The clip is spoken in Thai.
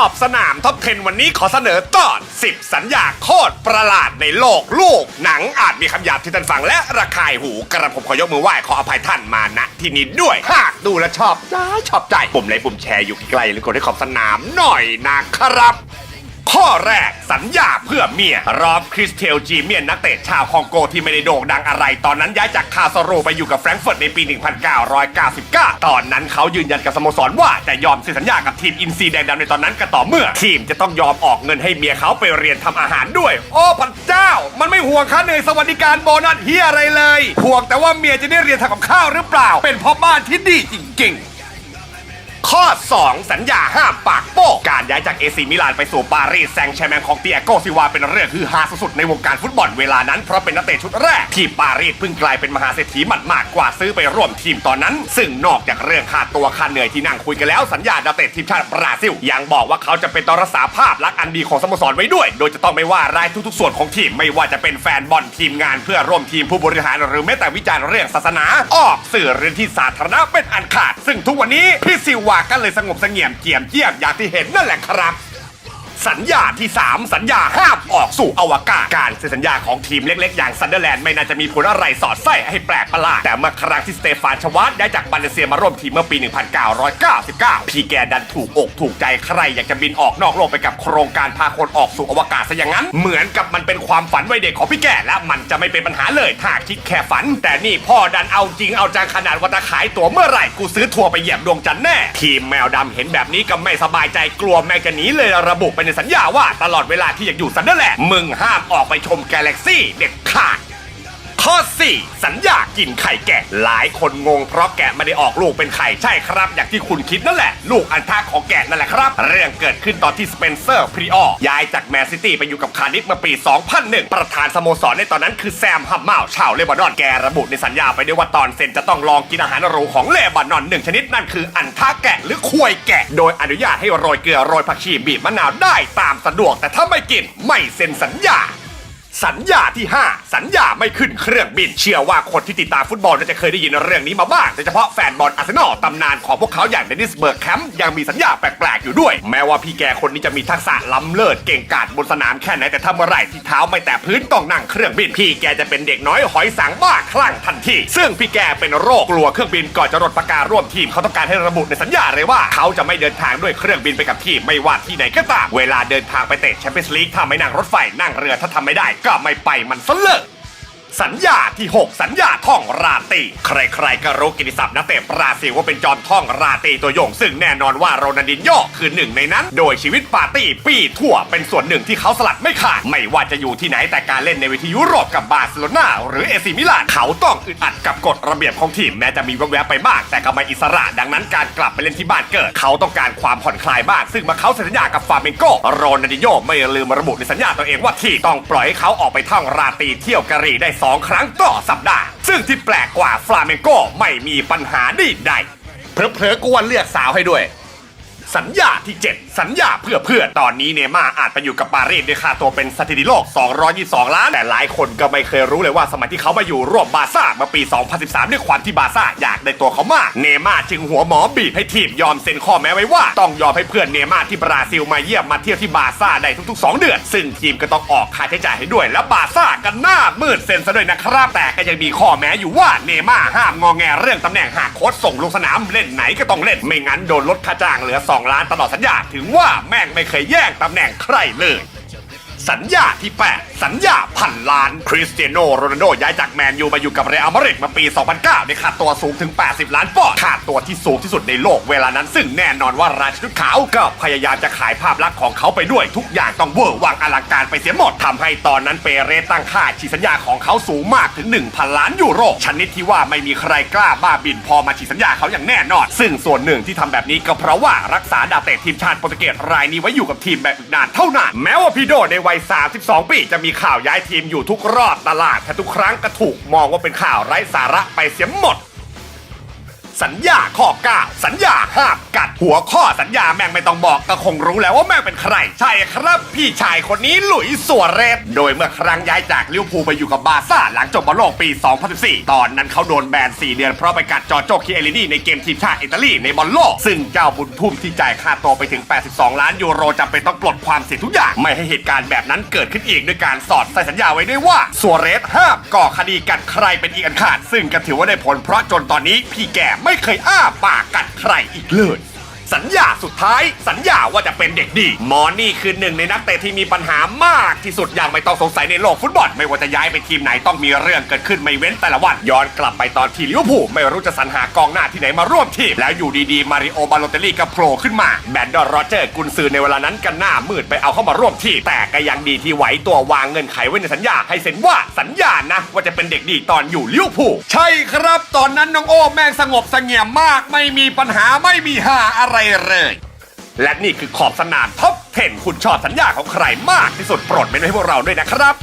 อบสนามท็อป 10 วันนี้ขอเสนอตอน 10 สัญญาโคตรประหลาดในโลกลูก หนังอาจมีคำหยาบที่ท่านฟังและระคายหู กระผมขอยกมือไหว้ขออภัยท่านมาณที่นี้ด้วย หากดูและชอบใจชอบใจ ปุ่มไลค์ปุ่มแชร์อยู่ใกล้หรือกดให้ขอบสนามหน่อยนะครับ ข้อแรกสัญญาเพื่อเมีย รอบคริสเทลจีเมียนนักเตะชาวคองโกที่ไม่ได้โด่งดังอะไร ตอนนั้นย้ายจากคาซาโรไปอยู่กับแฟรงก์เฟิร์ตในปี 1999 ตอนนั้นเขายืนยันกับสโมสรว่าจะยอมเซ็นสัญญากับทีมอินซีแดงดำในตอนนั้นก็ต่อเมื่อ ทีมจะต้องยอมออกเงินให้เมียเขาไปเรียนทำอาหารด้วย โอ้พระเจ้า มันไม่ห่วงค่าเหนื่อยสวัสดิการโบนัสเฮียอะไรเลยห่วงแต่ว่าเมียจะได้เรียนทำกับข้าวหรือเปล่า เป็นพ่อบ้านที่ดีจริงๆ ข้อ 2 สัญญาห้ามปากโป้การย้ายจากเอซีมิลานไปสู่ปารีสแซงต์แชร์แมงของเตียโกซิวาเป็นเรื่องฮือฮาสุดๆในวงการฟุตบอลเวลานั้นเพราะเป็นนักเตะชุดแรก ที่ปารีสเพิ่งกลายเป็นมหาเศรษฐีหมัดๆกว่าซื้อไปร่วมทีมตอนนั้น ซึ่งนอกจากเรื่องค่าตัวค่าเหนื่อยที่นั่งคุยกันแล้วสัญญาดาวเตะทีมชาติบราซิลยังบอกว่าเขาจะเป็นต้องรักษาภาพลักษณ์อันดีของสโมสรไว้ด้วย โดยจะต้องไม่ว่ารายทุกๆ ส่วนของทีมไม่ว่าจะเป็นแฟนบอลทีมงานเพื่อร่วมทีมผู้บริหารหรือแม้แต่วิจารณ์เรื่องศาสนา ออกสื่อเรื่องที่สาธารณะเป็นอันขาด ซึ่งทุกวันนี้พี่ซิลวาก็เลยสงบเสงี่ยมเจียมเจียบอย่างที่เห็นนั่นแหละครับ สัญญาที่ 3 สัญญาห้ามออกสู่อวกาศการเซ็นสัญญาของทีมเล็กๆ อย่างซันเดอร์แลนด์ไม่น่าจะมีผลอะไรสอดไส้ให้แปลกประหลาด แต่เมื่อครั้งที่สเตฟานชวัตย้ายจากบาเลเซียมาร่วมทีมเมื่อปี 1999 พี่แกดันถูกอกถูกใจใครอยากจะบินออกนอกโลกไปกับโครงการพาคนออกสู่อวกาศซะอย่างนั้น เหมือนกับมันเป็นความฝันวัยเด็กของพี่แกและมันจะไม่เป็นปัญหาเลยถ้าคิดแค่ฝัน แต่นี่พ่อดันเอาจริงเอาจังขนาดว่าจะขายตั๋วเมื่อไหร่กูซื้อทัวร์ไปเหยียบดวงจันทร์แน่ทีมแมวดำเห็นแบบนี้ก็ไม่สบายใจกลัวแม่งจะหนีเลยระบุไปในสัญญาว่าตลอดเวลาที่อยากอยู่ซันเดอร์แลนด์มึงห้ามออกไปชมกาแล็กซี่เด็ดขาด ข้อ 4 สัญญากินไข่แกะ หลายคนงงเพราะแกะไม่ได้ออกลูกเป็นไข่ใช่ครับ อย่างที่คุณคิดนั่นแหละ ลูกอันทาของแกะนั่นแหละครับ เรื่องเกิดขึ้นตอนที่สเปนเซอร์พรีออย้ายจากแมนซิตี้ไปอยู่กับคาร์ดิฟเมื่อปี 2001 ประธานสโมสรในตอนนั้นคือแซมฮัมเมาชาวเลบานอนแกระบุในสัญญาไปด้วยว่าตอนเซ็นจะต้องลองกินอาหารหรูของเลบานอนหนึ่งชนิดนั่นคืออันทาแกะหรือควยแกะ โดยอนุญาตให้โรยเกลือโรยผักชีบีบมะนาวได้ตามสะดวกแต่ถ้าไม่กินไม่เซ็นสัญญา สัญญาที่ 5 สัญญาไม่ขึ้นเครื่องบิน เชื่อว่าคนที่ติดตามฟุตบอลน่าจะเคยได้ยินเรื่องนี้มาบ้างโดยเฉพาะแฟนบอลอาร์เซนอลตำนานของพวกเขาอย่างเดนิสเบิร์กแคมป์ยังมีสัญญาแปลกๆอยู่ด้วย แม้ว่าพี่แกคนนี้จะมีทักษะล้ำเลิศเก่งกาจบนสนามแค่ไหนแต่ถ้าเมื่อไหร่ที่เท้าไม่แตะพื้นต้องนั่งเครื่องบิน พี่แกจะเป็นเด็กน้อยหอยสังบ้าคลั่งทันทีซึ่งพี่แกเป็นโรคกลัวเครื่องบินก่อนจะรดประกาศร่วมทีมเขาต้องการให้ระบุในสัญญาเลยว่า เขาจะไม่เดินทางด้วยเครื่องบินไปกับทีมไม่ว่าที่ไหนก็ตามเวลาเดินทางไปเตะแชมเปี้ยนส์ลีกถ้าไม่นั่งรถไฟนั่งเรือถ้าทำไม่ได้ก็ไม่ไปมันซะเลย สัญญาที่ 6 สัญญาท่องราตรีใครๆก็รู้กิติศัพท์นักเตะบราซิลว่าเป็นจอมท่องราตรีตัวยง ซึ่งแน่นอนว่าโรนัลดินโญ่คือหนึ่งในนั้น โดยชีวิตปาร์ตี้ปีทั่วเป็นส่วนหนึ่งที่เขาสลัดไม่ขาด ไม่ว่าจะอยู่ที่ไหนแต่การเล่นในเวทียุโรปกับบาร์เซโลนาหรือเอซิมิลานเขาต้องอึดอัดกับกฎระเบียบของทีมแม้จะมีแวบๆไปบ้างแต่ก็ไม่อิสระ ดังนั้นการกลับไปเล่นที่บ้านเกิด เขาต้องการความผ่อนคลายบ้างซึ่งมาเขาสัญญากับฟาเมนโกโรนัลดินโญ่ไม่ลืมระบุในสัญญาตัวเองว่าที่ต้องปล่อยให้เขาออกไปท่องราตรีเที่ยวกะรีได้สองครั้งต่อสัปดาห์ ซึ่งที่แปลกกว่าฟลาเมงโกไม่มีปัญหาใดๆเพลอๆกวนเลือกสาวให้ด้วย สัญญาที่ 7 สัญญาเพื่อเพื่อนตอนนี้เนม่าอาจไปอยู่กับปารีสด้วยค่าตัวเป็นสถิติโลก 222 ล้าน แต่หลายคนก็ไม่เคยรู้เลยว่าสมัยที่เขามาอยู่ร่วมบาร์ซ่าเมื่อปี 2013 ด้วยความที่บาร์ซ่าอยากได้ตัวเขามาก เนม่าจึงหัวหมอบีบให้ทีมยอมเซ็นข้อแม้ไว้ว่า ต้องยอมให้เพื่อนเนม่าที่บราซิลมาเยี่ยมมาเที่ยวที่บาร์ซ่าได้ทุกๆ 2 เดือน ซึ่งทีมก็ต้องออกค่าใช้จ่ายให้ด้วย และบาร์ซ่ากันหน้ามืดเซ็นซะด้วยนะครับแต่ก็ยังมีข้อแม้อยู่ว่าเนม่าห้ามงอแงเรื่องตำแหน่งหากโค้ชส่งลงสนามเล่นไหนก็ต้องเล่นไม่งั้นโดนลดค่าจ้างเหลือ2ล้านตลอดสัญญาถึงว่าแม่งไม่เคยแย่งตำแหน่งใครเลย สัญญาที่ 8 สัญญาพันล้าน คริสเตียโนโรนัลโดย้ายจากแมนยูมาอยู่กับเรอัลมาดริดมาปี 2009 ในค่าตัวสูงถึง 80 ล้านปอนด์ค่าตัวที่สูงที่สุดในโลกเวลานั้น ซึ่งแน่นอนว่าราชนุดขาวก็พยายามจะขายภาพลักษณ์ของเขาไปด้วยทุกอย่างต้องเวอร์วังอลังการไปเสียหมดทำให้ตอนนั้นเปเรตั้งค่าฉีสัญญาของเขาสูงมากถึง 1,000 ล้านยูโรชนิดที่ว่าไม่มีใครกล้าบ้าบินพอมาฉีสัญญาเขาอย่างแน่นอน ซึ่งส่วนหนึ่งที่ทำแบบนี้ก็เพราะว่ารักษาดาวเตะทีมชาติโปรตุเกสรายนี้ไว้อยู่กับทีมแบบนานเท่านั้นแม้ว่าพีโดในวัย 32 ปีจะมีข่าวย้ายทีมอยู่ทุกรอบตลาดแต่ทุกครั้งก็ถูกมองว่าเป็นข่าวไร้สาระไปเสียหมด สัญญาข้อ9สัญญาห้ามกัด หัวข้อสัญญาแม่งไม่ต้องบอกก็คงรู้แล้วว่าแม่งเป็นใคร ใช่ครับ พี่ชายคนนี้หลุยส์สัวเรส โดยเมื่อครั้งย้ายจากลิเวอร์พูลไปอยู่กับบาซ่าหลังจบบอลโลกปี 2014 ตอนนั้นเขาโดนแบน 4 เดือนเพราะไปกัดจอร์โจคิเอลินีในเกมทีมชาติอิตาลีในบอลโลก ซึ่งเจ้าบุญทุ่มที่จ่ายค่าตัวไปถึง 82 ล้านยูโรจำเป็นต้องปลดความเสี่ยงทุกอย่างไม่ให้เหตุการณ์แบบนั้นเกิดขึ้นอีกด้วยการสอดใส่สัญญาไว้ด้วยว่าสัวเรสห้ามก่อคดีกัดใครเป็นอีกอันขาด ซึ่งก็ถือว่าได้ผลเพราะจนตอนนี้พี่แก่ไม่ไม่เคยอ้าปากกัดใครอีกเลย สัญญาสุดท้าย สัญญาว่าจะเป็นเด็กดี มอร์นี่คือหนึ่งในนักเตะที่มีปัญหามากที่สุดอย่างไม่ต้องสงสัยในโลกฟุตบอล ไม่ว่าจะย้ายไปทีมไหนต้องมีเรื่องเกิดขึ้นไม่เว้นแต่ละวัน ย้อนกลับไปตอนที่ลิเวอร์พูลไม่รู้จะสรรหากองหน้าที่ไหนมาร่วมทีม แล้วอยู่ดีๆมาริโอบาโลเตลลี่ก็โผล่ขึ้นมาแบนดอนโรเจอร์กุนซือในเวลานั้นกันหน้ามืดไปเอาเข้ามาร่วมทีมแต่ก็ยังดีที่ไหวตัววางเงินไขไว้ในสัญญาให้เซ็นว่าสัญญานะว่าจะเป็นเด็กดีตอนอยู่ลิเวอร์พูลใช่ครับ ตอนนั้นน้องโอ้แม่งสงบเสงี่ยมมาก ไม่มีปัญหาไม่มีหาอะไรเลย และนี่คือขอบสนามท็อป 10 คุณชอบสัญญาของใครมากที่สุดโปรดเมนให้พวกเราด้วยนะครับ